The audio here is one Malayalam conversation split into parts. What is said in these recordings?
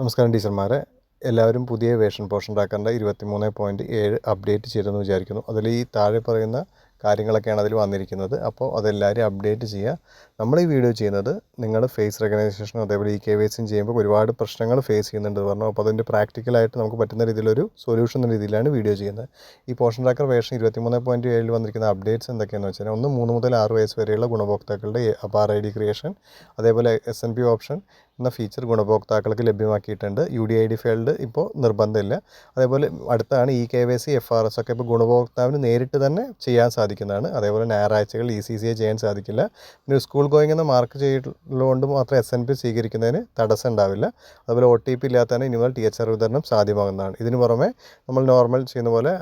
നമസ്കാരം ടീച്ചർമാരെ. എല്ലാവരും പുതിയ വേഷൻ പോർഷൻ ട്രാക്കറിന്റെ ഇരുപത്തി മൂന്ന് പോയിന്റ് ഏഴ് അപ്ഡേറ്റ് ചെയ്തെന്ന് വിചാരിക്കുന്നു. അതിൽ ഈ താഴെ പറയുന്ന കാര്യങ്ങളൊക്കെയാണ് അതിൽ വന്നിരിക്കുന്നത്. അപ്പോൾ അതെല്ലാവരും അപ്ഡേറ്റ് ചെയ്യുക. നമ്മൾ ഈ വീഡിയോ ചെയ്യുന്നത് നിങ്ങൾ ഫേസ് റെക്കഗ്നൈസേഷനും അതേപോലെ ഇ കെ വൈസും ചെയ്യുമ്പോൾ ഒരുപാട് പ്രശ്നങ്ങൾ ഫേസ് ചെയ്യുന്നുണ്ട് പറഞ്ഞു. അപ്പോൾ അതിന്റെ പ്രാക്ടിക്കലായിട്ട് നമുക്ക് പറ്റുന്ന രീതിയിലൊരു സൊല്യൂഷൻ എന്ന രീതിയിലാണ് വീഡിയോ ചെയ്യുന്നത്. ഈ പോർഷൻ ട്രാക്കർ വേഷൻ ഇരുപത്തി മൂന്ന് പോയിന്റ് ഏഴിൽ വന്നിരിക്കുന്ന അപ്ഡേറ്റ്സ് എന്തൊക്കെയാണെന്ന് വെച്ചാൽ ഒന്ന് മൂന്ന് മുതൽ ആറ് വയസ്സ് വരെയുള്ള ഗുണഭോക്താക്കളുടെ അപാർ ഐ ഡി ക്രിയേഷൻ അതേപോലെ എസ് എൻ പി ഓപ്ഷൻ എന്ന ഫീച്ചർ ഗുണഭോക്താക്കൾക്ക് ലഭ്യമാക്കിയിട്ടുണ്ട്. U D I D field ഇപ്പോൾ നിർബന്ധമില്ല. അതേപോലെ അടുത്താണ് E K Y C F R S ഒക്കെ ഇപ്പോൾ ഗുണഭോക്താവിന് നേരിട്ട് തന്നെ ചെയ്യാൻ സാധിക്കുന്നതാണ്. അതേപോലെ ഞായറാഴ്ചകൾ ഇ സി സി എ ചെയ്യാൻ സാധിക്കില്ല. പിന്നെ സ്കൂൾ ഗോയിങ് എന്ന മാർക്ക് ചെയ്തുകൊണ്ട് മാത്രം എസ് എൻ പി സ്വീകരിക്കുന്നതിന് തടസ്സം ഉണ്ടാവില്ല. അതുപോലെ ഒ ടി പി ഇല്ലാത്തതിന് ഇനി മുതൽ ടി എച്ച് ആർ വിതരണം സാധ്യമാകുന്നതാണ്. ഇതിന് പുറമെ നമ്മൾ നോർമൽ ചെയ്യുന്ന പോലെ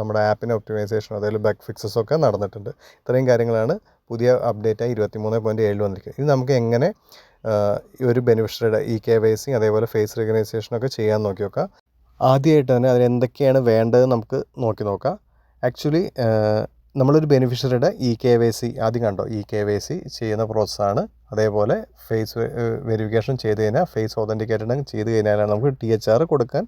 നമ്മുടെ ആപ്പിന്റെ ഒപ്റ്റിമൈസേഷൻ അതായത് ബഗ് ഫിക്സസ് ഒക്കെ നടന്നിട്ടുണ്ട്. ഇത്രയും കാര്യങ്ങളാണ് പുതിയ അപ്ഡേറ്റായി ഇരുപത്തി മൂന്ന് പോയിന്റ് ഏഴിൽ വന്നിരിക്കുന്നത്. ഇത് നമുക്ക് എങ്ങനെ ഒരു ബെനിഫിഷ്യറിയുടെ ഇ കെ വൈ സി അതേപോലെ ഫേസ് റെക്കഗ്നൈസേഷനൊക്കെ ചെയ്യാൻ നോക്കി നോക്കാം. ആദ്യമായിട്ട് തന്നെ അതിന് എന്തൊക്കെയാണ് വേണ്ടത് നമുക്ക് നോക്കി നോക്കാം. ആക്ച്വലി നമ്മളൊരു ബെനിഫിഷ്യറിയുടെ ഇ കെ വൈ സി ആദ്യം കണ്ടോ? ഇ കെ വൈ സി ചെയ്യുന്ന പ്രോസസ്സാണ് അതേപോലെ ഫേസ് വെരിഫിക്കേഷൻ ചെയ്ത് കഴിഞ്ഞാൽ ഫേസ് ഓതന്റിക്കേറ്റഡ് ചെയ്ത് കഴിഞ്ഞാലാണ് നമുക്ക് ടി എച്ച് ആർ കൊടുക്കാൻ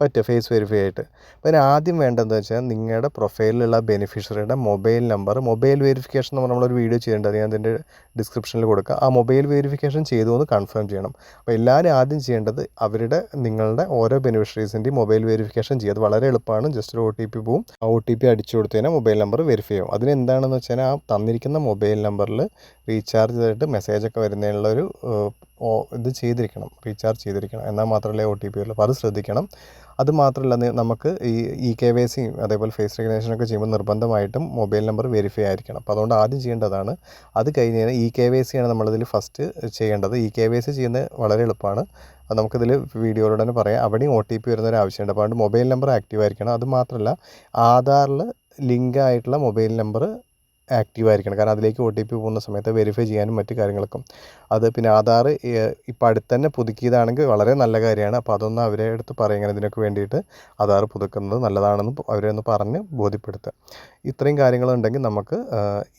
പറ്റുക ഫേസ് വെരിഫൈ ആയിട്ട്. അപ്പോൾ അതിന് ആദ്യം വേണ്ടതെന്ന് വെച്ചാൽ നിങ്ങളുടെ പ്രൊഫൈലിലുള്ള ബെനിഫിഷ്യറിയുടെ മൊബൈൽ നമ്പർ മൊബൈൽ വെരിഫിക്കേഷൻ എന്ന് നമ്മളൊരു വീഡിയോ ചെയ്യേണ്ടത് ഞാൻ അതിന്റെ ഡിസ്ക്രിപ്ഷനിൽ കൊടുക്കുക ആ മൊബൈൽ വെരിഫിക്കേഷൻ ചെയ്തു എന്ന് കൺഫേം ചെയ്യണം. അപ്പോൾ എല്ലാവരും ആദ്യം ചെയ്യേണ്ടത് അവരുടെ നിങ്ങളുടെ ഓരോ ബെനിഫിഷ്യറീസിന്റെയും മൊബൈൽ വെരിഫിക്കേഷൻ ചെയ്യുക. അത് വളരെ എളുപ്പമാണ്. ജസ്റ്റ് ഒരു ഒ ടി പി പോവും. ആ ഒ ടി പി അടിച്ചു കൊടുത്തതിനാൽ മൊബൈൽ നമ്പർ വെരിഫൈ ആവും. അതിന് എന്താണെന്ന് വെച്ചാൽ ആ തന്നിരിക്കുന്ന മൊബൈൽ നമ്പറിൽ റീചാർജ് ചെയ്തിട്ട് മെസ്സേജൊക്കെ വരുന്നതിനുള്ളൊരു ഇത് ചെയ്തിരിക്കണം റീചാർജ് ചെയ്തിരിക്കണം. എന്നാൽ മാത്രമല്ലേ ഒ ടി പി ഉള്ളൂ. അപ്പോൾ അത് ശ്രദ്ധിക്കണം. അത് മാത്രമല്ല നമുക്ക് ഈ ഇ കെ വൈ സി അതേപോലെ ഫേസ് റെക്കഗ്നേഷനൊക്കെ ചെയ്യുമ്പോൾ നിർബന്ധമായിട്ടും മൊബൈൽ നമ്പർ വെരിഫൈ ആയിരിക്കണം. അപ്പോൾ അതുകൊണ്ട് ആദ്യം ചെയ്യേണ്ടതാണ് അത് കഴിഞ്ഞ് ഇ കെ വൈ സി ആണ് നമ്മളിതിൽ ഫസ്റ്റ് ചെയ്യേണ്ടത്. ഇ കെ വൈ സി ചെയ്യുന്നത് വളരെ എളുപ്പമാണ്. അത് നമുക്കിതിൽ വീഡിയോയിലൂടെ തന്നെ പറയാം. അവിടെയും ഒ ടി പി വരുന്നൊരു ആവശ്യമുണ്ട്. അപ്പോൾ അതുകൊണ്ട് മൊബൈൽ നമ്പർ ആക്റ്റീവ് ആയിരിക്കണം. അത് മാത്രമല്ല ആധാറിൽ ലിങ്ക് ആയിട്ടുള്ള മൊബൈൽ നമ്പർ ആക്റ്റീവ് ആയിരിക്കണം കാരണം അതിലേക്ക് ഒ ടി പി പോകുന്ന സമയത്ത് വെരിഫൈ ചെയ്യാനും മറ്റു കാര്യങ്ങൾക്കും. അത് പിന്നെ ആധാർ ഇപ്പം അടുത്ത് തന്നെ പുതുക്കിയതാണെങ്കിൽ വളരെ നല്ല കാര്യമാണ്. അപ്പോൾ അതൊന്ന് അവരെ അടുത്ത് പറയും ഇതിനൊക്കെ വേണ്ടിയിട്ട്. ആധാർ പുതുക്കുന്നത് നല്ലതാണെന്ന് അവരെ ഒന്ന് പറഞ്ഞ് ബോധ്യപ്പെടുത്തുക. ഇത്രയും കാര്യങ്ങളുണ്ടെങ്കിൽ നമുക്ക്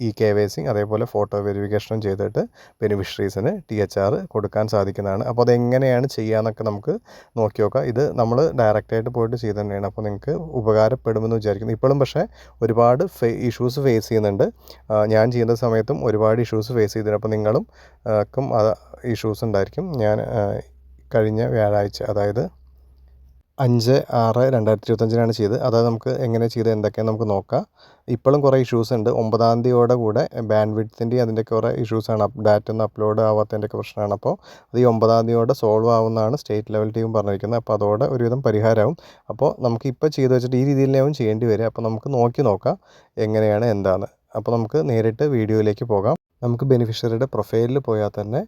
ഈ കെ വൈ അതേപോലെ ഫോട്ടോ വെരിഫിക്കേഷനും ചെയ്തിട്ട് ബെനിഫിഷ്യറീസിന് ടി എച്ച് ആർ കൊടുക്കാൻ സാധിക്കുന്നതാണ്. അപ്പോൾ അതെങ്ങനെയാണ് ചെയ്യാന്നൊക്കെ നമുക്ക് നോക്കി നോക്കാം. ഇത് നമ്മൾ ഡയറക്റ്റായിട്ട് പോയിട്ട് ചെയ്ത് തന്നെയാണ്. അപ്പോൾ നിങ്ങൾക്ക് ഉപകാരപ്പെടുമെന്ന് വിചാരിക്കുന്നു. ഇപ്പോഴും പക്ഷേ ഒരുപാട് ഇഷ്യൂസ് ഫേസ് ചെയ്യുന്നുണ്ട്. ഞാൻ ചെയ്യുന്ന സമയത്തും ഒരുപാട് ഇഷ്യൂസ് ഫേസ് ചെയ്തിട്ടുണ്ട്. അപ്പോൾ നിങ്ങളും ക്കും അത് ഇഷ്യൂസ് ഉണ്ടായിരിക്കും. ഞാൻ കഴിഞ്ഞ വ്യാഴാഴ്ച അതായത് അഞ്ച് ആറ് രണ്ടായിരത്തി ഇരുപത്തഞ്ചിനാണ് ചെയ്ത് അതായത് നമുക്ക് എങ്ങനെ ചെയ്ത് എന്തൊക്കെയാണ് നമുക്ക് നോക്കാം. ഇപ്പോഴും കുറേ ഇഷ്യൂസ് ഉണ്ട്. ഒമ്പതാം തീയതിയോടെ കൂടെ ബാൻഡ് വിഡ്ത്തിന്റെ അതിന്റെ കുറേ ഇഷ്യൂസാണ് ഡാറ്റ ഒന്ന് അപ്ലോഡ് ആവാത്തതിന്റെയൊക്കെ പ്രശ്നമാണ്. അപ്പോൾ അത് ഈ ഒമ്പതാം തീയതിയോടെ സോൾവ് ആവുന്നതാണ് സ്റ്റേറ്റ് ലെവൽ ടീം പറഞ്ഞിരിക്കുന്നത്. അപ്പോൾ അതോടെ ഒരുവിധം പരിഹാരമാവും. അപ്പോൾ നമുക്ക് ഇപ്പോൾ ചെയ്ത് വെച്ചിട്ട് ഈ രീതിയിലാവും ചെയ്യേണ്ടി വരിക. അപ്പോൾ നമുക്ക് നോക്കി നോക്കാം എങ്ങനെയാണ് എന്താണ് അപ്പോൾ നമുക്ക് നേരിട്ട് വീഡിയോയിലേക്ക് പോകാം. നമുക്ക് ബെനിഫിഷ്യറിയുടെ പ്രൊഫൈലിൽ പോയാൽ തന്നെ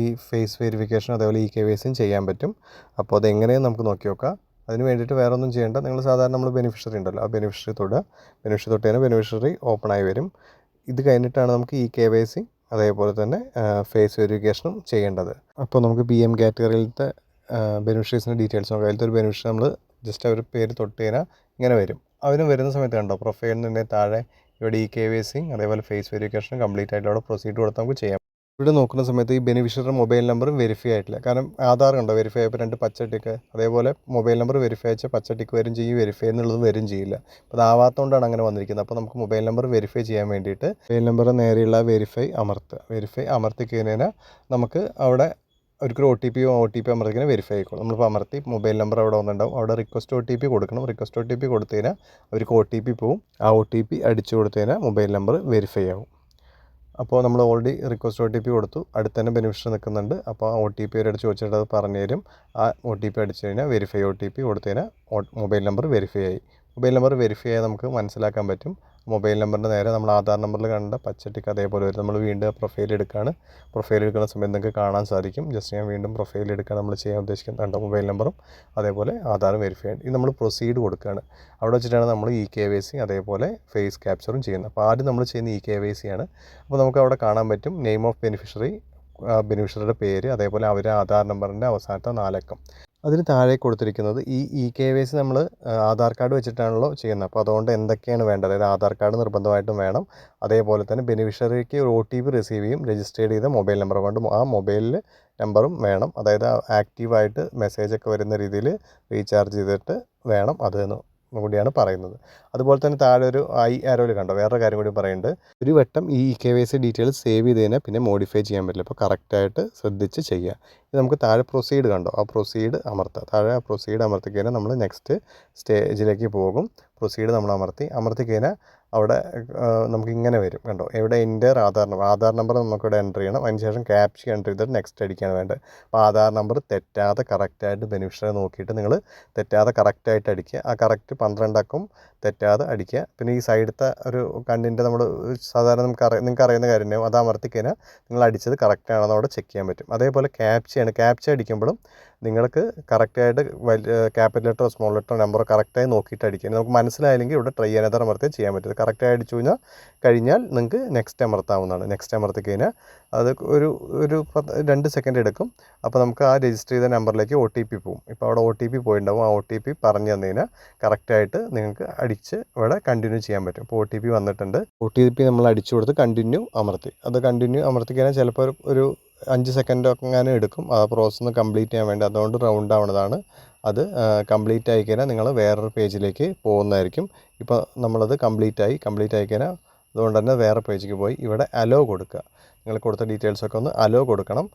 ഈ ഫേസ് വെരിഫിക്കേഷൻ അതേപോലെ ഇ കെ വൈ ചെയ്യാൻ പറ്റും. അപ്പോൾ അതെങ്ങനെയെന്ന് നമുക്ക് നോക്കി നോക്കാം. അതിന് വേണ്ടിയിട്ട് വേറെ ഒന്നും ചെയ്യേണ്ട. നിങ്ങൾ സാധാരണ നമ്മൾ ബെനിഫിഷ്യറി ഉണ്ടല്ലോ. ആ ബെനിഫിഷ്യറി തൊടുക. ബെനിഫിഷ്യറി തൊട്ട് കഴിഞ്ഞാൽ ബെനിഫിഷ്യറി ഓപ്പൺ ആയി വരും. ഇത് കഴിഞ്ഞിട്ടാണ് നമുക്ക് ഇ കെ വൈ അതേപോലെ തന്നെ ഫേസ് വെരിഫിക്കേഷനും ചെയ്യേണ്ടത്. അപ്പോൾ നമുക്ക് പി എം കാറ്റഗറിയിലത്തെ ബെനിഫിഷ്യറീസിന്റെ ഡീറ്റെയിൽസ് നോക്കാം. അതിലത്തെ ഒരു ബെനിഫിഷ്യറി നമ്മൾ ജസ്റ്റ് അവർ പേര് തൊട്ട് കഴിഞ്ഞാൽ ഇങ്ങനെ വരും. അവരും വരുന്ന സമയത്ത് കണ്ടോ? പ്രൊഫൈലിന്റെ താഴെ ഇവിടെ ഇ കെ വൈ സി അതേപോലെ ഫേസ് വെരിഫിക്കേഷൻ കംപ്ലീറ്റ് ആയിട്ട് അവിടെ പ്രൊസീഡ് കൊടുത്ത് നമുക്ക് ചെയ്യാം. ഇവിടെ നോക്കുന്ന സമയത്ത് ഈ ബെനിഫിഷ്യറിയുടെ മൊബൈൽ നമ്പറും വെരിഫൈ ആയിട്ടില്ല. കാരണം ആധാർ കണ്ടോ വെരിഫൈ ആയപ്പോൾ രണ്ട് പച്ച ടിക്ക് അതേപോലെ മൊബൈൽ നമ്പർ വെരിഫൈ അയച്ചാൽ പച്ച ടിക്ക് വരും ചെയ്യും വെരിഫൈ എന്നുള്ളത് വരും ചെയ്യില്ല. അപ്പോൾ അതാവാത്തതുകൊണ്ടാണ് അങ്ങനെ വന്നിരിക്കുന്നത്. അപ്പോൾ നമുക്ക് മൊബൈൽ നമ്പർ വെരിഫൈ ചെയ്യാൻ വേണ്ടിയിട്ട് മൊബൈൽ നമ്പർ നേരെയുള്ള വെരിഫൈ അമർത്തുക വെരിഫൈ അമർത്തി കഴിഞ്ഞാൽ നമുക്ക് അവിടെ ഒരിക്കലും O T P O T P അമർത്തിക്കുന്ന verify ആയിക്കോളും നമ്മളിപ്പോൾ അമർത്തി മൊബൈൽ നമ്പർ അവിടെ വന്നിട്ടുണ്ടാവും അവിടെ റിക്വസ്റ്റ് ഒ ടി പി കൊടുക്കണം റിക്വസ്റ്റ് ഒ ടി പി കൊടുത്തു കഴിഞ്ഞാൽ അവർക്ക് ഒ ടി പി പോവും ആ ഒ ടി പി അടിച്ചു കൊടുത്തു കഴിഞ്ഞാൽ മൊബൈൽ നമ്പർ വെരിഫൈ ആവും അപ്പോൾ നമ്മൾ already request O T P കൊടുത്തു അടുത്ത് തന്നെ ബെനിഫിഷ്യൽ നിൽക്കുന്നുണ്ട് അപ്പോൾ ആ ഒ ടി പി അവരോട് ചോദിച്ചിട്ട് അത് പറഞ്ഞു തരും ആ ഒ ടി പി അടിച്ചു കഴിഞ്ഞാൽ വെരിഫൈ ഒ ടി പി കൊടുത്തു കഴിഞ്ഞാൽ മൊബൈൽ നമ്പർ വെരിഫൈ ആയി മൊബൈൽ നമ്പർ വെരിഫൈ ആയി നമുക്ക് മനസ്സിലാക്കാൻ പറ്റും മൊബൈൽ നമ്പറിന്റെ നേരെ നമ്മൾ ആധാർ നമ്പറിൽ കണ്ട പച്ചട്ടിക്ക് അതേപോലെ വരും നമ്മൾ വീണ്ടും പ്രൊഫൈൽ എടുക്കുകയാണ് പ്രൊഫൈൽ എടുക്കുന്ന സമയത്ത് നിങ്ങൾക്ക് കാണാൻ സാധിക്കും. ജസ്റ്റ് ഞാൻ വീണ്ടും പ്രൊഫൈൽ എടുക്കാൻ നമ്മൾ ചെയ്യാൻ ഉദ്ദേശിക്കുന്ന രണ്ട് മൊബൈൽ നമ്പറും അതേപോലെ ആധാറും വെരിഫൈ ചെയ്യണം. ഇത് നമ്മൾ പ്രൊസീഡ് കൊടുക്കുകയാണ്. അവിടെ വെച്ചിട്ടാണ് നമ്മൾ ഇ കെ വൈ സി അതേപോലെ ഫേസ് ക്യാപ്ചറും ചെയ്യുന്നത്. അപ്പോൾ ആദ്യം നമ്മൾ ചെയ്യുന്ന ഇ കെ വൈ സി ആണ്. അപ്പോൾ നമുക്ക് അവിടെ കാണാൻ പറ്റും നെയിം ഓഫ് ബെനിഫിഷ്യറി ബെനിഫിഷ്യറിയുടെ പേര് അതേപോലെ അവരുടെ ആധാർ നമ്പറിന്റെ അവസാനത്തെ നാലക്കം. അതിന് താഴെ കൊടുത്തിരിക്കുന്നത് ഈ ഇ കെ വൈ സി നമ്മൾ ആധാർ കാർഡ് വെച്ചിട്ടാണല്ലോ ചെയ്യുന്നത്. അപ്പോൾ അതുകൊണ്ട് എന്തൊക്കെയാണ് വേണ്ടത്? അതായത് ആധാർ കാർഡ് നിർബന്ധമായിട്ടും വേണം. അതേപോലെ തന്നെ ബെനിഫിഷ്യറിക്ക് ഒരു ഒ ടി പി റിസീവ് ചെയ്യും. രജിസ്റ്റർ ചെയ്ത മൊബൈൽ നമ്പർ കൊണ്ടും ആ മൊബൈലിൽ നമ്പറും വേണം. അതായത് ആക്റ്റീവായിട്ട് മെസ്സേജൊക്കെ വരുന്ന രീതിയിൽ റീചാർജ് ചെയ്തിട്ട് വേണം അതെന്ന് കൂടിയാണ് പറയുന്നത്. അതുപോലെ തന്നെ താഴെ ഒരു ഐ ആരോയിൽ കണ്ടോ? വേറൊരു കാര്യം കൂടി പറയുന്നുണ്ട്. ഒരു വട്ടം ഈ E K Y C details save ചെയ്ത് കഴിഞ്ഞാൽ പിന്നെ മോഡിഫൈ ചെയ്യാൻ പറ്റില്ല. അപ്പോൾ കറക്റ്റായിട്ട് ശ്രദ്ധിച്ച് ചെയ്യുക. ഇത് നമുക്ക് താഴെ പ്രൊസീഡ് കണ്ടോ? ആ പ്രൊസീഡ് അമർത്താം. താഴെ ആ പ്രൊസീഡ് അമർത്തി കഴിഞ്ഞാൽ നമ്മൾ നെക്സ്റ്റ് സ്റ്റേജിലേക്ക് പോകും. പ്രൊസീഡ് നമ്മൾ അമർത്തി. അമർത്തി കഴിഞ്ഞാൽ അവിടെ നമുക്ക് ഇങ്ങനെ വരും. കണ്ടോ? എവിടെ enter Aadhaar number Aadhaar number നമുക്കിവിടെ എന്റർ ചെയ്യണം. അതിന് ശേഷം ക്യാപ്ച എന്റർ ചെയ്തിട്ട് നെക്സ്റ്റ് അടിക്കുകയാണ് വേണ്ടത്. അപ്പോൾ ആധാർ നമ്പർ തെറ്റാതെ കറക്റ്റായിട്ട് ബെനിഫിഷ്യറി നോക്കിയിട്ട് നിങ്ങൾ തെറ്റാതെ കറക്റ്റായിട്ട് അടിക്കുക. ആ കറക്റ്റ് പന്ത്രണ്ടക്കം തെറ്റാതെ അടിക്കുക. പിന്നെ ഈ സൈഡത്തെ ഒരു കണ്ണിന്റെ നമ്മൾ സാധാരണ നമുക്ക് അറിയാം നിങ്ങൾക്ക് അറിയുന്ന കാര്യം തന്നെയാവും അത് അമർത്തി കഴിഞ്ഞാൽ നിങ്ങൾ അടിച്ചത് കറക്റ്റാണെന്ന് അവിടെ ചെക്ക് ചെയ്യാൻ പറ്റും. അതേപോലെ ക്യാപ്ചയാണ് ക്യാപ്ച അടിക്കുമ്പോഴും നിങ്ങൾക്ക് കറക്റ്റായിട്ട് വലിയ capital letter small letter number കറക്റ്റായി നോക്കിയിട്ട് അടിക്കുക. നമുക്ക് മനസ്സിലായില്ലെങ്കിൽ ഇവിടെ ട്രൈ അനദർ അമർത്തി ചെയ്യാൻ പറ്റും. കറക്റ്റായി അടിച്ചു കഴിഞ്ഞാൽ കഴിഞ്ഞാൽ നിങ്ങൾക്ക് നെക്സ്റ്റ് അമർത്താവുന്നതാണ് നെക്സ്റ്റ് അമർത്തി കഴിഞ്ഞാൽ അത് ഒരു ഒരു പത്ത് രണ്ട് സെക്കൻഡ് എടുക്കും. അപ്പോൾ നമുക്ക് ആ രജിസ്റ്റർ ചെയ്ത നമ്പറിലേക്ക് ഒ ടി പി പോകും ഇപ്പോൾ അവിടെ ഒ ടി പി പോയിട്ടുണ്ടാവും. ആ ഒ ടി പി പറഞ്ഞു തന്നു കഴിഞ്ഞാൽ കറക്റ്റായിട്ട് നിങ്ങൾക്ക് അടിച്ച് ഇവിടെ കണ്ടിന്യൂ ചെയ്യാൻ പറ്റും. ഇപ്പോൾ ഒ ടി പി വന്നിട്ടുണ്ട്. ഒ ടി പി നമ്മൾ അടിച്ചു കൊടുത്ത് കണ്ടിന്യൂ അമർത്തി. അത് കണ്ടിന്യൂ അമർത്തി കഴിഞ്ഞാൽ ചിലപ്പോൾ ഒരു അഞ്ച് സെക്കൻഡൊക്കെ അങ്ങനെ എടുക്കും. ആ പ്രോസസ്സ് ഒന്ന് കംപ്ലീറ്റ് ചെയ്യാൻ വേണ്ടി. അതുകൊണ്ട് റൗണ്ട് ആവുന്നതാണ് അത് കംപ്ലീറ്റ് ആയി കഴിഞ്ഞാൽ നിങ്ങൾ വേറൊരു പേജിലേക്ക് പോകുന്നതായിരിക്കും. ഇപ്പോൾ നമ്മളത് കംപ്ലീറ്റ് ആയി കംപ്ലീറ്റ് ആയി കഴിഞ്ഞാൽ അതുകൊണ്ട് തന്നെ വേറെ പേജിലേക്ക് പോയി ഇവിടെ അലോ കൊടുക്കുക. നിങ്ങൾ കൊടുത്ത ഡീറ്റെയിൽസൊക്കെ ഒന്ന് അലോ കൊടുക്കണം.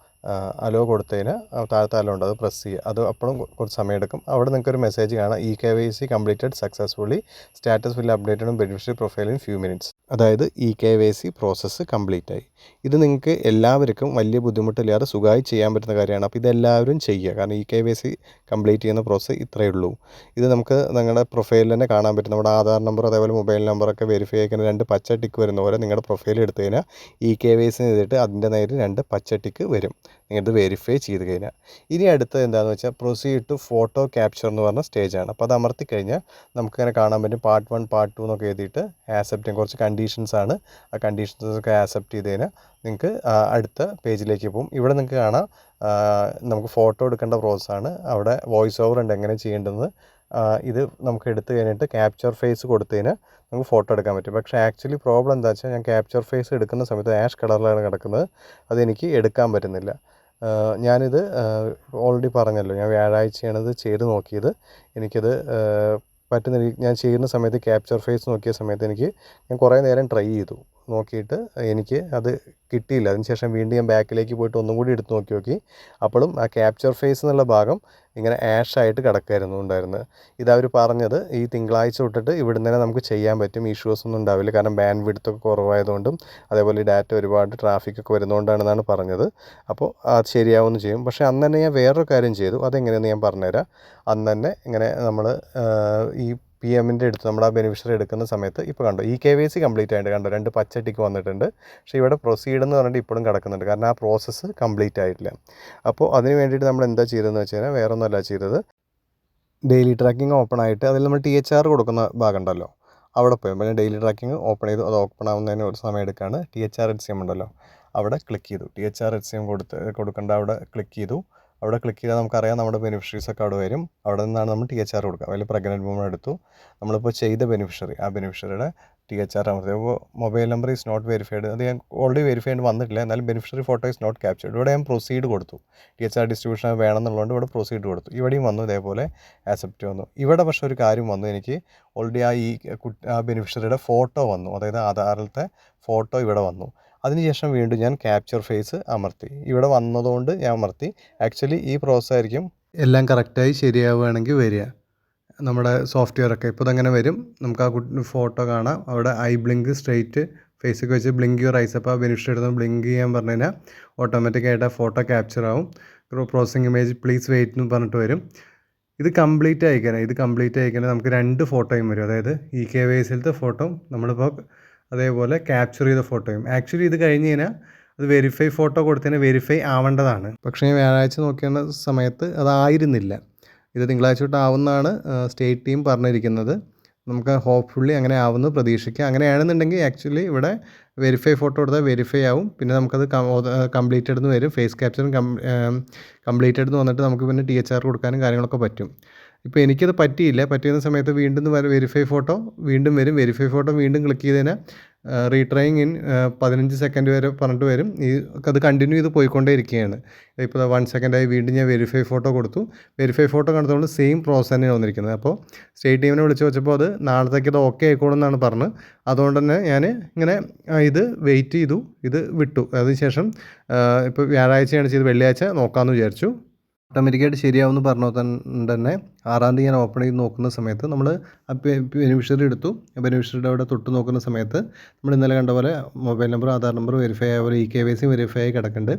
അലോ കൊടുത്തതിന് താഴത്തെ അലോ ഉണ്ട്. അത് പ്രസ് ചെയ്യുക. അത് അപ്പോഴും കുറച്ച് സമയം എടുക്കും അവിടെ നിങ്ങൾക്ക് ഒരു മെസ്സേജ് കാണാം E K Y C completed successfully status will അപ്ഡേറ്റഡും beneficiary profile in few minutes അതായത് E K Y C process complete ആയി. ഇത് നിങ്ങൾക്ക് എല്ലാവർക്കും വലിയ ബുദ്ധിമുട്ടില്ലാതെ സുഖമായി ചെയ്യാൻ പറ്റുന്ന കാര്യമാണ്. അപ്പോൾ ഇതെല്ലാവരും ചെയ്യുക. കാരണം E K Y C complete ചെയ്യുന്ന പ്രോസസ്സ് ഇത്രയേ ഉള്ളൂ. ഇത് നമുക്ക് നിങ്ങളുടെ പ്രൊഫൈലിൽ തന്നെ കാണാൻ പറ്റും. നമ്മുടെ ആധാർ നമ്പർ അതേപോലെ മൊബൈൽ നമ്പറൊക്കെ വെരിഫൈ ആക്കുന്ന രണ്ട് പച്ച ടിക്ക് വരുന്ന പോലെ നിങ്ങളുടെ പ്രൊഫൈൽ എടുത്തു കഴിഞ്ഞാൽ ഇ കെ വൈ സി ചെയ്തിട്ട് അതിന്റെ നേരെ രണ്ട് പച്ച ടിക്ക് വരും. നിങ്ങളിത് വെരിഫൈ ചെയ്ത് കഴിഞ്ഞാൽ ഇനി അടുത്തത് എന്താണെന്ന് വെച്ചാൽ പ്രൊസീഡ് ടു ഫോട്ടോ ക്യാപ്ചർ എന്ന് പറഞ്ഞ സ്റ്റേജാണ് അപ്പോൾ അത് അമർത്തി കഴിഞ്ഞാൽ നമുക്കിങ്ങനെ കാണാൻ പറ്റും. പാർട്ട് വൺ പാർട്ട് ടു എന്നൊക്കെ എഴുതിയിട്ട് ആക്സെപ്റ്റ് കുറച്ച് കണ്ടീഷൻസ് ആണ്. ആ കണ്ടീഷൻസൊക്കെ ആക്സെപ്റ്റ് ചെയ്ത് കഴിഞ്ഞാൽ നിങ്ങൾക്ക് അടുത്ത പേജിലേക്ക് പോകും ഇവിടെ നിങ്ങൾക്ക് കാണാം നമുക്ക് ഫോട്ടോ എടുക്കേണ്ട പ്രോസസ്സാണ് അവിടെ വോയിസ് ഓവർ ഉണ്ട്. എങ്ങനെ ചെയ്യേണ്ടതെന്ന് ഇത് നമുക്ക് എടുത്തു കഴിഞ്ഞിട്ട് ക്യാപ്ചർ ഫേസ് കൊടുത്തതിന് നമുക്ക് ഫോട്ടോ എടുക്കാൻ പറ്റും. പക്ഷേ ആക്ച്വലി പ്രോബ്ലം എന്താ വെച്ചാൽ ഞാൻ ക്യാപ്ചർ ഫേസ് എടുക്കുന്ന സമയത്ത് ആഷ് കളറിലാണ് കിടക്കുന്നത്. അതെനിക്ക് എടുക്കാൻ പറ്റുന്നില്ല. ഞാനിത് ഓൾറെഡി പറഞ്ഞല്ലോ. ഞാൻ വ്യാഴാഴ്ചയാണ് ഇത് ചെയ്ത് നോക്കിയത്. എനിക്കത് പറ്റുന്ന ഞാൻ ചെയ്യുന്ന സമയത്ത് ക്യാപ്ചർ ഫേസ് നോക്കിയ സമയത്ത് എനിക്ക് ഞാൻ കുറേ നേരം ട്രൈ ചെയ്തു. നോക്കിയിട്ട് എനിക്ക് അത് കിട്ടിയില്ല. അതിനുശേഷം വീണ്ടും ഞാൻ ബാക്കിലേക്ക് പോയിട്ട് ഒന്നും കൂടി എടുത്ത് നോക്കി നോക്കി. അപ്പോഴും ആ ക്യാപ്ചർ ഫേസ് എന്നുള്ള ഭാഗം ഇങ്ങനെ ആഷായിട്ട് കിടക്കായിരുന്നു ഉണ്ടായിരുന്നത്. ഇതവർ പറഞ്ഞത് ഈ തിങ്കളാഴ്ച തൊട്ടിട്ട് ഇവിടുന്ന് തന്നെ നമുക്ക് ചെയ്യാൻ പറ്റും. ഇഷ്യൂസ് ഒന്നും ഉണ്ടാവില്ല. കാരണം ബാൻഡ് വിടുത്തൊക്കെ കുറവായതുകൊണ്ടും അതേപോലെ ഡാറ്റ ഒരുപാട് ട്രാഫിക് ഒക്കെ വരുന്നതുകൊണ്ടാണെന്നാണ് പറഞ്ഞത്. അപ്പോൾ അത് ശരിയാവുമെന്ന് ചെയ്യും. പക്ഷേ അന്ന് തന്നെ ഞാൻ വേറൊരു കാര്യം ചെയ്തു. അതെങ്ങനെയെന്ന് ഞാൻ പറഞ്ഞുതരാം. അന്ന് തന്നെ ഇങ്ങനെ നമ്മൾ ഈ പി എമ്മിന്റെ എടുത്ത് നമ്മൾ ആ ബെനിഫിഷ്യറി എടുക്കുന്ന സമയത്ത് ഇപ്പോൾ കണ്ടോ ഈ കെ വൈ സി കംപ്ലീറ്റ് ആയിട്ട് കണ്ടോ രണ്ട് പച്ചട്ടിക്ക് വന്നിട്ടുണ്ട്. പക്ഷേ ഇവിടെ പ്രൊസീഡ് എന്ന് പറഞ്ഞിട്ട് ഇപ്പോഴും കിടക്കുന്നുണ്ട്. കാരണം ആ പ്രോസസ്സ് കംപ്ലീറ്റ് ആയിട്ടില്ല. അപ്പോൾ അതിന് വേണ്ടിയിട്ട് നമ്മൾ എന്താ ചെയ്തതെന്ന് വെച്ച് കഴിഞ്ഞാൽ വേറെ ഒന്നുമല്ല ചെയ്തത്. ഡെയിലി ട്രാക്കിംഗ് ഓപ്പൺ ആയിട്ട് അതിൽ നമ്മൾ ടി എച്ച് ആർ കൊടുക്കുന്ന ഭാഗം ഉണ്ടല്ലോ അവിടെ പോയി. പിന്നെ ഡെയിലി ട്രാക്കിംഗ് ഓപ്പൺ ചെയ്തു. അത് ഓപ്പൺ ആവുന്നതിന് ഒരു സമയം എടുക്കുകയാണ്. T H R H C M ഉണ്ടല്ലോ. അവിടെ ക്ലിക്ക് ചെയ്തു. T H R H C M കൊടുത്ത് കൊടുക്കേണ്ട അവിടെ ക്ലിക്ക് ചെയ്തു. അവിടെ ക്ലിക്ക് ചെയ്താൽ നമുക്കറിയാം നമ്മുടെ ബെനിഫിഷ്യറീസ് ഒക്കെ അവിടെ വരും. അവിടെ നിന്നാണ് നമ്മൾ ടി എച്ച് ആർ കൊടുക്കുക. അതിൽ പ്രഗ്നന്റ് വുമൺ എടുത്തു. നമ്മളിപ്പോൾ ചെയ്ത ബെനിഫിഷ്യറി ആ ബെനിഫിഷ്യറിയുടെ ടി എച്ച് ആർ അമർത്തി അപ്പോൾ mobile number is not verified അത് ഞാൻ ഓൾറെഡി വെരിഫൈഡ് വന്നിട്ടില്ല. എന്നാലും beneficiary photo is not captured ഇവിടെ ഞാൻ പ്രൊസീഡ് കൊടുത്തു. ടി എച്ച് ആർ ഡിസ്ട്രിബ്യൂഷൻ വേണമെന്നുള്ളതുകൊണ്ട് ഇവിടെ പ്രൊസീഡ് കൊടുത്തു. ഇവിടെയും വന്നു ഇതേപോലെ ആക്സെപ്റ്റ് വന്നു. ഇവിടെ പക്ഷേ ഒരു കാര്യം വന്നു. എനിക്ക് ഓൾറെഡി ആ ഈ ആ ബെനിഫിഷ്യറിയുടെ ഫോട്ടോ വന്നു. അതായത് ആധാറിലത്തെ ഫോട്ടോ ഇവിടെ വന്നു. അതിനുശേഷം വീണ്ടും ഞാൻ ക്യാപ്ചർ ഫേസ് അമർത്തി. ഇവിടെ വന്നതുകൊണ്ട് ഞാൻ അമർത്തി. ആക്ച്വലി ഈ പ്രോസസ് ആയിരിക്കും എല്ലാം കറക്റ്റായി ശരിയാവുകയാണെങ്കിൽ വരിക. നമ്മുടെ സോഫ്റ്റ്വെയർ ഒക്കെ ഇപ്പോൾ ഇതങ്ങനെ വരും. നമുക്ക് ആ കുട്ടി ഫോട്ടോ കാണാം. അവിടെ ഐ ബ്ലിങ്ക് സ്ട്രെയിറ്റ് ഫേസൊക്കെ വെച്ച് ബ്ലിങ്ക് യുവർ ഐസ് അപ്പോൾ ആ ബെനിഫിറ്റ് എടുത്ത് ബ്ലിങ്ക് ചെയ്യാൻ പറഞ്ഞു കഴിഞ്ഞാൽ ഓട്ടോമാറ്റിക്കായിട്ട് ആ ഫോട്ടോ ക്യാപ്ചർ ആവും. പ്രോസസ്സിംഗ് ഇമേജ് പ്ലീസ് വെയിറ്റ് എന്ന് പറഞ്ഞിട്ട് വരും. ഇത് കംപ്ലീറ്റ് അയക്കണം ഇത് കംപ്ലീറ്റ് അയക്കണം നമുക്ക് രണ്ട് ഫോട്ടോയും വരും. അതായത് ഇ കെ വൈ എസിലത്തെ ഫോട്ടോ നമ്മളിപ്പോൾ അതേപോലെ ക്യാപ്ചർ ചെയ്ത ഫോട്ടോയും ആക്ച്വലി ഇത് കഴിഞ്ഞ് കഴിഞ്ഞാൽ അത് വെരിഫൈ ഫോട്ടോ കൊടുത്തതിന് വെരിഫൈ ആവേണ്ടതാണ്. പക്ഷേ വ്യാഴാഴ്ച നോക്കിയ സമയത്ത് അതായിരുന്നില്ല ഇത് തിങ്കളാഴ്ച തൊട്ട് ആവുമെന്നാണ് സ്റ്റേറ്റ് ടീം പറഞ്ഞിരിക്കുന്നത്. നമുക്ക് ഹോപ്പ്ഫുള്ളി അങ്ങനെ ആവുമെന്ന് പ്രതീക്ഷിക്കുക അങ്ങനെയാണെന്നുണ്ടെങ്കിൽ ആക്ച്വലി ഇവിടെ വെരിഫൈ ഫോട്ടോ കൊടുത്താൽ വെരിഫൈ ആവും. പിന്നെ നമുക്കത് കംപ്ലീറ്റഡ് എന്ന് വരും. ഫേസ് ക്യാപ്ചറും കംപ്ലീറ്റഡ് എന്ന് വന്നിട്ട് നമുക്ക് പിന്നെ ടി എച്ച് ആർ കൊടുക്കാനും കാര്യങ്ങളൊക്കെ പറ്റും. ഇപ്പോൾ എനിക്കത് പറ്റിയില്ല. പറ്റിയുന്ന സമയത്ത് വീണ്ടും വെരിഫൈ ഫോട്ടോ വീണ്ടും വരും. വെരിഫൈ ഫോട്ടോ വീണ്ടും ക്ലിക്ക് ചെയ്തതിന് റീട്രൈങ് ഇൻ പതിനഞ്ച് സെക്കൻഡ് വരെ പറഞ്ഞിട്ട് വരും. ഈ അത് കണ്ടിന്യൂ ചെയ്ത് പോയിക്കൊണ്ടേ ഇരിക്കുകയാണ് ഇപ്പോൾ വൺ സെക്കൻഡായി വീണ്ടും ഞാൻ വെരിഫൈ ഫോട്ടോ കൊടുത്തു. വെരിഫൈ ഫോട്ടോ കണ്ടതുകൊണ്ട് സെയിം പ്രോസസ് തന്നെയാണ് വന്നിരിക്കുന്നത്. അപ്പോൾ സ്റ്റേറ്റ് ടീമിനെ വിളിച്ച് വെച്ചപ്പോൾ അത് നാളത്തേക്ക് അത് ഓക്കെ ആയിക്കോളും എന്നാണ് പറഞ്ഞത് അതുകൊണ്ട് തന്നെ ഞാൻ ഇങ്ങനെ ഇത് വെയിറ്റ് ചെയ്തു. ഇത് വിട്ടു. അതിനുശേഷം ഇപ്പോൾ വ്യാഴാഴ്ചയാണ് ചെയ്ത് വെള്ളിയാഴ്ച നോക്കാമെന്ന് വിചാരിച്ചു. ഓട്ടോമാറ്റിക്കായിട്ട് ശരിയാവുമെന്ന് പറഞ്ഞു തന്നെ ആറാം തീയതി ഞാൻ ഓപ്പൺ ചെയ്ത് നോക്കുന്ന സമയത്ത് നമ്മൾ ആ ബെനിഫിഷ്യറി എടുത്തു. ബെനിഫിഷ്യറിയുടെ അവിടെ തൊട്ട് നോക്കുന്ന സമയത്ത് നമ്മൾ ഇന്നലെ കണ്ട പോലെ mobile number Aadhaar number verify ആയ പോലെ E K Y C verify ആയി കിടക്കുന്നുണ്ട്.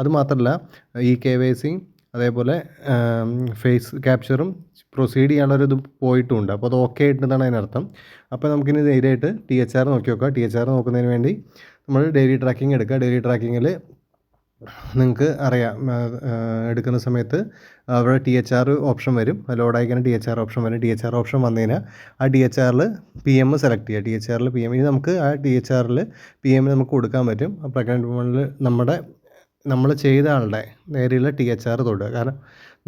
അതുമാത്രമല്ല ഇ കെ വൈ സി അതേപോലെ ഫേസ് ക്യാപ്ചറും പ്രൊസീഡ് ചെയ്യാനുള്ള ഒരു ഇത് പോയിട്ടുമുണ്ട് അപ്പോൾ അത് ഓക്കെ ആയിട്ടുണ്ടെന്നാണ് അതിനർത്ഥം. അപ്പോൾ നമുക്കിനി ധൈര്യമായിട്ട് ടി എച്ച് ആർ നോക്കി നോക്കാം. ടി എച്ച് ആർ നോക്കുന്നതിന് വേണ്ടി നമ്മൾ ഡെയിലി ട്രാക്കിംഗ് എടുക്കുക. ഡെയിലി ട്രാക്കിങ്ങിൽ നിങ്ങൾക്ക് അറിയാം. എടുക്കുന്ന സമയത്ത് അവിടെ ടി എച്ച് ആർ ഓപ്ഷൻ വരും. ലോഡായിക്കാൻ ടി എച്ച് ആർ ഓപ്ഷൻ വരും. ടി എച്ച് ആർ ഓപ്ഷൻ വന്നു കഴിഞ്ഞാൽ ആ ടി എച്ച് ആറിൽ പി എം സെലക്ട് ചെയ്യുക. ടി എച്ച് ആറിൽ പി എം. ഇനി നമുക്ക് ആ ടി എച്ച് ആറിൽ പി എമ്മിന് നമുക്ക് കൊടുക്കാൻ പറ്റും. ആ പ്രഗ്നന്റ് വുമണിൽ നമ്മുടെ നമ്മൾ ചെയ്ത ആളുടെ നേരെയുള്ള ടി എച്ച് ആർ തൊടുക. കാരണം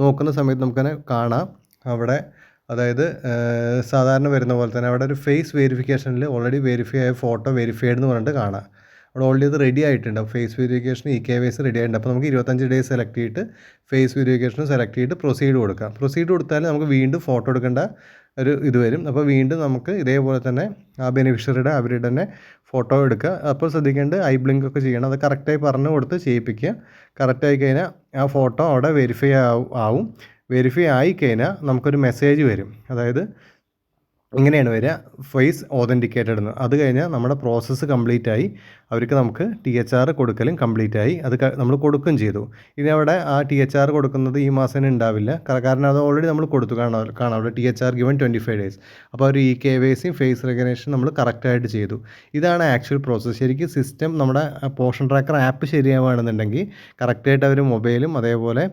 നോക്കുന്ന സമയത്ത് നമുക്കതിനെ കാണാം. അവിടെ അതായത് സാധാരണ വരുന്ന പോലെ തന്നെ അവിടെ ഒരു ഫേസ് വെരിഫിക്കേഷനിൽ ഓൾറെഡി വെരിഫൈ ആയ ഫോട്ടോ വെരിഫൈഡ് എന്ന് പറഞ്ഞിട്ട് കാണാം. അവിടെ ഓൾറെഡി ഇത് റെഡി ആയിട്ടുണ്ട്. Face verification E K Y C ready ആയിട്ടുണ്ട്. അപ്പോൾ നമുക്ക് ഇരുപത്തഞ്ച് ഡേ സെലക്ട് ചെയ്തിട്ട് ഫേസ് വെരിഫിക്കേഷൻ സെലക്ട് ചെയ്തിട്ട് പ്രൊസീഡ് കൊടുക്കാം. പ്രൊസീഡ് കൊടുത്താൽ നമുക്ക് വീണ്ടും ഫോട്ടോ എടുക്കേണ്ട ഒരു ഇത് വരും. അപ്പോൾ വീണ്ടും നമുക്ക് ഇതേപോലെ തന്നെ ആ ബെനിഫിഷ്യറിയുടെ അവരുടെ തന്നെ ഫോട്ടോ എടുക്കുക. അപ്പോൾ ശ്രദ്ധിക്കേണ്ടത് ഐ ബ്ലിങ്ക് ഒക്കെ ചെയ്യണം. അത് കറക്റ്റായി പറഞ്ഞു കൊടുത്ത് ചെയ്യിപ്പിക്കുക. കറക്റ്റായി കഴിഞ്ഞാൽ ആ ഫോട്ടോ അവിടെ വെരിഫൈ ആവും. വെരിഫൈ ആയി കഴിഞ്ഞാൽ നമുക്കൊരു മെസ്സേജ് വരും. അതായത് ഇങ്ങനെയാണ് വരിക. ഫേസ് ഓതന്റിക്കേറ്റഡ് എന്ന്. അത് കഴിഞ്ഞാൽ നമ്മുടെ പ്രോസസ്സ് കംപ്ലീറ്റ് ആയി അവർക്ക് നമുക്ക് ടി എച്ച് ആർ കൊടുക്കലും കംപ്ലീറ്റ് ആയി. അത് നമ്മൾ കൊടുക്കുകയും ചെയ്തു. ഇനി അവിടെ ആ ടി എച്ച് ആർ കൊടുക്കുന്നത് ഈ മാസം തന്നെ ഉണ്ടാവില്ല. കാരണം അത് ഓൾറെഡി നമ്മൾ കൊടുത്തു. കാണാം കാണാം അവിടെ T H R given twenty five days അപ്പോൾ ഒരു ഇ കെ വൈ സിയും ഫേസ് റെക്കഗ്നേഷൻ നമ്മൾ കറക്റ്റായിട്ട് ചെയ്തു. ഇതാണ് ആക്ച്വൽ പ്രോസസ്സ് ശരിക്കും സിസ്റ്റം നമ്മുടെ പോഷൻ ട്രാക്കർ ആപ്പ് ശരിയാവുകയാണെന്നുണ്ടെങ്കിൽ കറക്റ്റായിട്ട് അവർ മൊബൈലും അതേപോലെ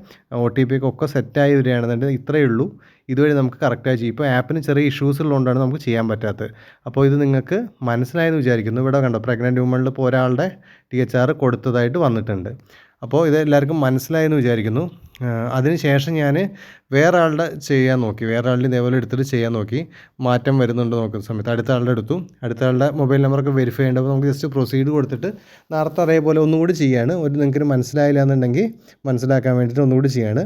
ഒ ടി പി ഒക്കെ സെറ്റായി വരികയാണെന്നുണ്ടെങ്കിൽ ഇത്രയേ ഉള്ളൂ. ഇതുവഴി നമുക്ക് കറക്റ്റായി ചെയ്യും. ഇപ്പോൾ ആപ്പിന് ചെറിയ ഇഷ്യൂസ് ഉള്ളതുകൊണ്ടാണ് നമുക്ക് ചെയ്യാൻ പറ്റാത്തത്. അപ്പോൾ ഇത് നിങ്ങൾക്ക് മനസ്സിലായെന്ന് വിചാരിക്കുന്നു. ഇവിടെ കണ്ടോ പ്രഗ്നന്റ് വുമണിൽ ഇപ്പോൾ ഒരാളുടെ ടി എച്ച് ആർ കൊടുത്തതായിട്ട് വന്നിട്ടുണ്ട്. അപ്പോൾ ഇത് എല്ലാവർക്കും മനസ്സിലായെന്ന് വിചാരിക്കുന്നു. അതിന് ശേഷം ഞാൻ വേറെ ആളുടെ ചെയ്യാൻ നോക്കി. വേറെ ആളുടെ ഇതേപോലെ എടുത്തിട്ട് ചെയ്യാൻ നോക്കി. മാറ്റം വരുന്നുണ്ടോ നോക്കുന്ന സമയത്ത്. അടുത്ത ആളുടെ എടുത്തു. അടുത്ത ആളുടെ മൊബൈൽ നമ്പറൊക്കെ വെരിഫൈ ചെയ്യേണ്ടപ്പോൾ നമുക്ക് ജസ്റ്റ് പ്രൊസീഡ് കൊടുത്തിട്ട് നേരത്തെ അതേപോലെ ഒന്നുകൂടി ചെയ്യാണ്. ഒരു നിങ്ങൾക്ക് മനസ്സിലായില്ല എന്നുണ്ടെങ്കിൽ മനസ്സിലാക്കാൻ വേണ്ടിയിട്ട് ഒന്നുകൂടി ചെയ്യാണ്.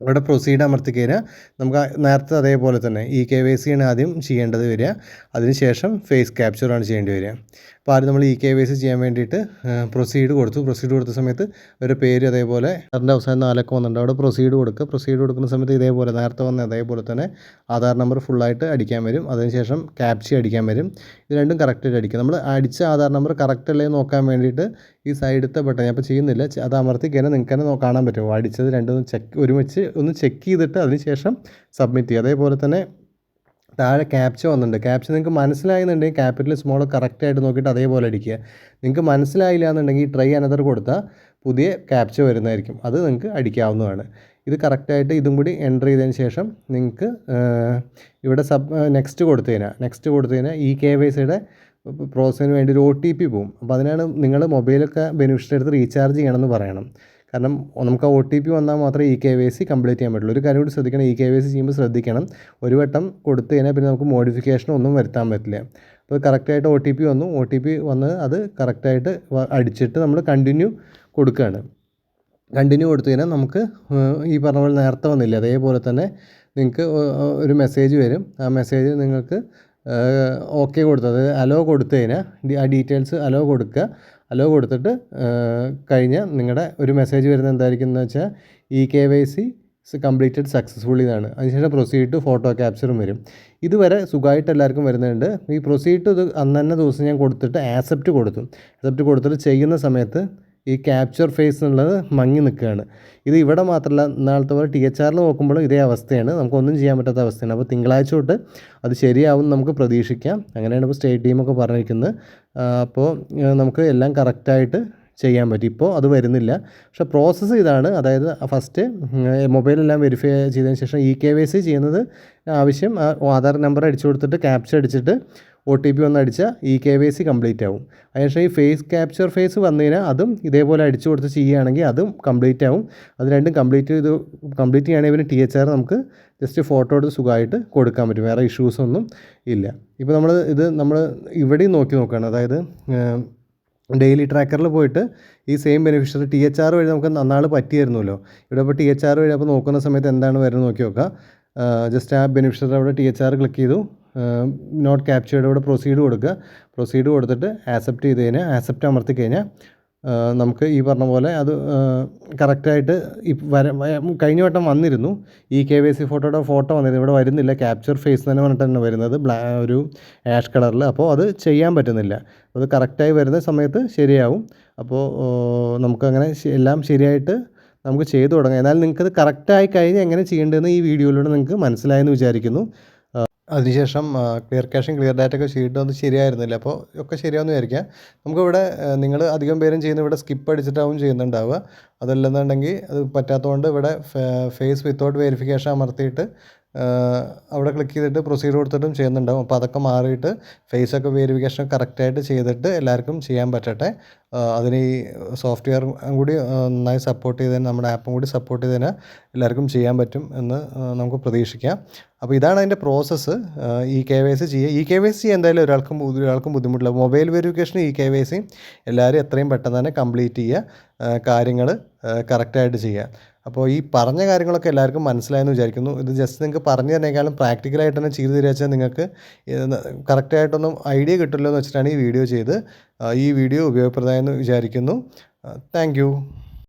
ഇവിടെ പ്രൊസീഡ് അമർത്തി കഴിഞ്ഞാൽ നമുക്ക് നേരത്തെ അതേപോലെ തന്നെ ഇ കെ വൈ സി ആണ് ആദ്യം ചെയ്യേണ്ടത് വരിക. അതിനുശേഷം ഫേസ് ക്യാപ്ചറാണ് ചെയ്യേണ്ടി വരിക. അപ്പോൾ ആദ്യം നമ്മൾ ഇ കെ വൈ സി ചെയ്യാൻ വേണ്ടിയിട്ട് പ്രൊസീഡ് കൊടുത്തു. പ്രൊസീഡ് കൊടുത്ത സമയത്ത് ഒരു പേര് അതേപോലെ അതിന്റെ അവസാനം നാലൊക്കെ വന്നിട്ടുണ്ട്. അവിടെ പ്രൊസീഡ് കൊടുക്കുക. പ്രൊസീഡ് കൊടുക്കുന്ന സമയത്ത് ഇതേപോലെ നേരത്തെ വന്ന അതേപോലെ തന്നെ ആധാർ നമ്പർ ഫുള്ളായിട്ട് അടിക്കാൻ വരും. അതിനുശേഷം ക്യാപ്ചി അടിക്കാൻ വരും. ഇത് രണ്ടും കറക്റ്റായിട്ട് അടിക്കുക. നമ്മൾ അടിച്ച ആധാർ നമ്പർ കറക്റ്റ് അല്ലേ നോക്കാൻ വേണ്ടിയിട്ട് ഈ സൈഡത്തെ ബട്ടൺ ഞാൻ ഇപ്പോൾ ചെയ്യുന്നില്ല. അത് അമർത്തി കഴിഞ്ഞാൽ നിങ്ങൾക്ക് തന്നെ കാണാൻ പറ്റുമോ അടിച്ചത് രണ്ടും ചെക്ക് ഒരുമിച്ച് ഒന്ന് ചെക്ക് ചെയ്തിട്ട് അതിനുശേഷം സബ്മിറ്റ് ചെയ്യുക. അതേപോലെ തന്നെ താഴെ ക്യാപ്ച വന്നിട്ടുണ്ട്. ക്യാപ്ച നിങ്ങൾക്ക് മനസ്സിലായെന്നുണ്ടെങ്കിൽ ക്യാപിറ്റൽ സ്മോൾ കറക്റ്റായിട്ട് നോക്കിയിട്ട് അതേപോലെ അടിക്കുക. നിങ്ങൾക്ക് മനസ്സിലായില്ല എന്നുണ്ടെങ്കിൽ ട്രൈ അനദർ കൊടുത്താൽ പുതിയ ക്യാപ്ച വരുന്നതായിരിക്കും. അത് നിങ്ങൾക്ക് അടിക്കാവുന്നതാണ്. ഇത് കറക്റ്റായിട്ട് ഇതും കൂടി എന്റർ ചെയ്തതിന് ശേഷം നിങ്ങൾക്ക് ഇവിടെ സബ് നെക്സ്റ്റ് കൊടുത്തു കഴിഞ്ഞാൽ നെക്സ്റ്റ് കൊടുത്തു കഴിഞ്ഞാൽ ഈ കെ വൈ സിയുടെ പ്രോസസ്സിന് വേണ്ടി ഒരു ഒ ടി പി പോവും. അപ്പോൾ അതിനാണ് നിങ്ങൾ മൊബൈലൊക്കെ ബെനിഫിഷ്യറി എടുത്ത് റീചാർജ് ചെയ്യണമെന്ന് പറയണം. കാരണം നമുക്ക് ഒ ടി പി വന്നാൽ മാത്രമേ E K Y C complete ചെയ്യാൻ പറ്റുള്ളൂ. ഒരു കാര്യം കൂടി ശ്രദ്ധിക്കണം. ഇ കെ വൈ സി ചെയ്യുമ്പോൾ ശ്രദ്ധിക്കണം. ഒരു വട്ടം കൊടുത്തു കഴിഞ്ഞാൽ പിന്നെ നമുക്ക് മോഡിഫിക്കേഷൻ ഒന്നും വരുത്താൻ പറ്റില്ല. അപ്പോൾ കറക്റ്റായിട്ട് ഒ ടി പി വന്നു. ഒ ടി പി വന്ന് അത് കറക്റ്റായിട്ട് അടിച്ചിട്ട് നമ്മൾ കണ്ടിന്യൂ കൊടുക്കുകയാണ്. കണ്ടിന്യൂ കൊടുത്തു കഴിഞ്ഞാൽ നമുക്ക് ഈ പറഞ്ഞ പോലെ നേരത്തെ വന്നില്ല? അതേപോലെ തന്നെ നിങ്ങൾക്ക് ഒരു മെസ്സേജ് വരും. ആ മെസ്സേജ് നിങ്ങൾക്ക് ഓക്കെ കൊടുത്തത്. അലോ കൊടുത്തു കഴിഞ്ഞാൽ ആ ഡീറ്റെയിൽസ് അലോ കൊടുക്കുക. അലോ കൊടുത്തിട്ട് കഴിഞ്ഞാൽ നിങ്ങളുടെ ഒരു മെസ്സേജ് വരുന്നത് എന്തായിരിക്കും എന്ന് വെച്ചാൽ E K Y C completed successfully എന്നാണ് അതിനുശേഷം പ്രൊസീഡ് ടു ഫോട്ടോ ക്യാപ്ചറും വരും. ഇതുവരെ സുഖമായിട്ട് എല്ലാവർക്കും വരുന്നുണ്ട്. ഈ പ്രൊസീഡ് ടു ഇത് അന്ന് തന്നെ ദിവസം ഞാൻ കൊടുത്തിട്ട് ആക്സെപ്റ്റ് കൊടുത്തു. ആക്സെപ്റ്റ് കൊടുത്തിട്ട് ചെയ്യുന്ന സമയത്ത് ഈ ക്യാപ്ചർ ഫേസ് എന്നുള്ളത് മങ്ങി നിൽക്കുകയാണ്. ഇത് ഇവിടെ മാത്രമല്ല നാളത്തെ പോലെ ടി എച്ച് ആറിൽ നോക്കുമ്പോഴും ഇതേ അവസ്ഥയാണ്. നമുക്കൊന്നും ചെയ്യാൻ പറ്റാത്ത അവസ്ഥയാണ്. അപ്പോൾ തിങ്കളാഴ്ച തൊട്ട് അത് ശരിയാവും നമുക്ക് പ്രതീക്ഷിക്കാം. അങ്ങനെയാണ് ഇപ്പോൾ സ്റ്റേറ്റ് ടീമൊക്കെ പറഞ്ഞിരിക്കുന്നത്. അപ്പോൾ നമുക്ക് എല്ലാം കറക്റ്റായിട്ട് ചെയ്യാൻ പറ്റും. ഇപ്പോൾ അത് വരുന്നില്ല. പക്ഷേ പ്രോസസ്സ് ഇതാണ്. അതായത് ഫസ്റ്റ് മൊബൈലെല്ലാം വെരിഫൈ ചെയ്തതിന് ശേഷം ഇ കെ വൈ സി ചെയ്യുന്നത് ആവശ്യം. ആധാർ നമ്പർ അടിച്ചു കൊടുത്തിട്ട് ക്യാപ്ച അടിച്ചിട്ട് ഒ ടി പി ഒന്ന് അടിച്ചാൽ E K Y C complete ആവും. അതിനുശേഷം ഈ ഫേസ് ക്യാപ്ചർ ഫേസ് വന്നു കഴിഞ്ഞാൽ അതും ഇതേപോലെ അടിച്ചു കൊടുത്ത് ചെയ്യുകയാണെങ്കിൽ അതും കംപ്ലീറ്റ് ആവും. അത് രണ്ടും കംപ്ലീറ്റ് ചെയ്ത് കംപ്ലീറ്റ് ചെയ്യുകയാണെങ്കിൽ പിന്നെ ടി എച്ച് ആർ നമുക്ക് ജസ്റ്റ് ഫോട്ടോ എടുത്ത് സുഖമായിട്ട് കൊടുക്കാൻ പറ്റും. വേറെ ഇഷ്യൂസ് ഒന്നും ഇല്ല. ഇപ്പോൾ നമ്മൾ ഇത് നമ്മൾ ഇവിടെയും നോക്കി നോക്കുകയാണ്. അതായത് ഡെയിലി ട്രാക്കറിൽ പോയിട്ട് ഈ same beneficiary T H R വഴി നമുക്ക് നന്നാൾ പറ്റിയായിരുന്നല്ലോ. ഇവിടെ ഇപ്പോൾ ടി എച്ച് ആർ വഴി അപ്പോൾ നോക്കുന്ന സമയത്ത് എന്താണ് വരുന്നത് നോക്കി നോക്കുക ജസ്റ്റ് ആ ബെനിഫിഷ്യറി അവിടെ ടി എച്ച് ആർ ക്ലിക്ക് ചെയ്തു. നോട്ട് ക്യാപ്ചേർഡ് ഇവിടെ പ്രൊസീഡ് കൊടുക്കുക. പ്രൊസീഡ് കൊടുത്തിട്ട് ആക്സെപ്റ്റ് ചെയ്ത് കഴിഞ്ഞാൽ ആക്സെപ്റ്റ് അമർത്തി കഴിഞ്ഞാൽ നമുക്ക് ഈ പറഞ്ഞ പോലെ അത് കറക്റ്റായിട്ട് വര കഴിഞ്ഞ വട്ടം വന്നിരുന്നു. ഈ കെ വൈ സി ഫോട്ടോയുടെ ഫോട്ടോ വന്നിരുന്നു. ഇവിടെ വരുന്നില്ല. ക്യാപ്ചർ ഫേസ് തന്നെ പറഞ്ഞിട്ട് തന്നെ വരുന്നത്. ബ്ലാ ഒരു ആഷ് കളറിൽ അപ്പോൾ അത് ചെയ്യാൻ പറ്റുന്നില്ല. അത് കറക്റ്റായി വരുന്ന സമയത്ത് ശരിയാവും. അപ്പോൾ നമുക്കങ്ങനെ എല്ലാം ശരിയായിട്ട് നമുക്ക് ചെയ്തു തുടങ്ങാം. എന്നാൽ നിങ്ങൾക്കത് കറക്റ്റായി കഴിഞ്ഞ് എങ്ങനെ ചെയ്യേണ്ടതെന്ന് ഈ വീഡിയോയിലൂടെ നിങ്ങൾക്ക് മനസ്സിലായെന്ന് വിചാരിക്കുന്നു. അതിനുശേഷം ക്ലിയർ ക്യാഷും ക്ലിയർ ഡാറ്റ ഒക്കെ ചെയ്തിട്ടൊന്നും ശരിയായിരുന്നില്ല. അപ്പോൾ ഒക്കെ ശരിയാവുമെന്ന് വിചാരിക്കാം. നമുക്കിവിടെ നിങ്ങൾ അധികം പേരും ചെയ്യുന്ന ഇവിടെ സ്കിപ്പ് അടിച്ചിട്ടാവും ചെയ്യുന്നുണ്ടാവുക. അതല്ലെന്നുണ്ടെങ്കിൽ അത് പറ്റാത്തതുകൊണ്ട് ഇവിടെ ഫേസ് വിത്തൗട്ട് വെരിഫിക്കേഷൻ അമർത്തിയിട്ട് അവിടെ ക്ലിക്ക് ചെയ്തിട്ട് പ്രൊസീഡ് കൊടുത്തിട്ടും ചെയ്യുന്നുണ്ടാവും. അപ്പോൾ അതൊക്കെ മാറിയിട്ട് ഫേസ് ഒക്കെ വെരിഫിക്കേഷൻ കറക്റ്റായിട്ട് ചെയ്തിട്ട് എല്ലാവർക്കും ചെയ്യാൻ പറ്റട്ടെ. അതിന് ഈ സോഫ്റ്റ്വെയർ കൂടി നന്നായി സപ്പോർട്ട് ചെയ്തതിന് നമ്മുടെ ആപ്പും കൂടി സപ്പോർട്ട് ചെയ്തതിന് എല്ലാവർക്കും ചെയ്യാൻ പറ്റും എന്ന് നമുക്ക് പ്രതീക്ഷിക്കാം. അപ്പോൾ ഇതാണ് അതിന്റെ process E K Y C ചെയ്യുക ഇ കെ വൈ സി എന്തായാലും ഒരാൾക്കും ഒരാൾക്കും ബുദ്ധിമുട്ടില്ല. Mobile verification E K Y C എല്ലാവരും എത്രയും പെട്ടെന്ന് തന്നെ കംപ്ലീറ്റ് ചെയ്യുക കാര്യങ്ങൾ കറക്റ്റായിട്ട് ചെയ്യുക. അപ്പോൾ ഈ പറഞ്ഞ കാര്യങ്ങളൊക്കെ എല്ലാവർക്കും മനസ്സിലായെന്ന് വിചാരിക്കുന്നു. ഇത് ജസ്റ്റ് നിങ്ങൾക്ക് പറഞ്ഞു തന്നേക്കാളും പ്രാക്ടിക്കലായിട്ട് തന്നെ ചെയ്തു തരാച്ചാൽ നിങ്ങൾക്ക് കറക്റ്റായിട്ടൊന്നും ഐഡിയ കിട്ടില്ലോ എന്ന് വെച്ചിട്ടാണ് ഈ വീഡിയോ ചെയ്ത് ഈ വീഡിയോ ഉപയോഗപ്രദമായെന്ന് വിചാരിക്കുന്നു. താങ്ക്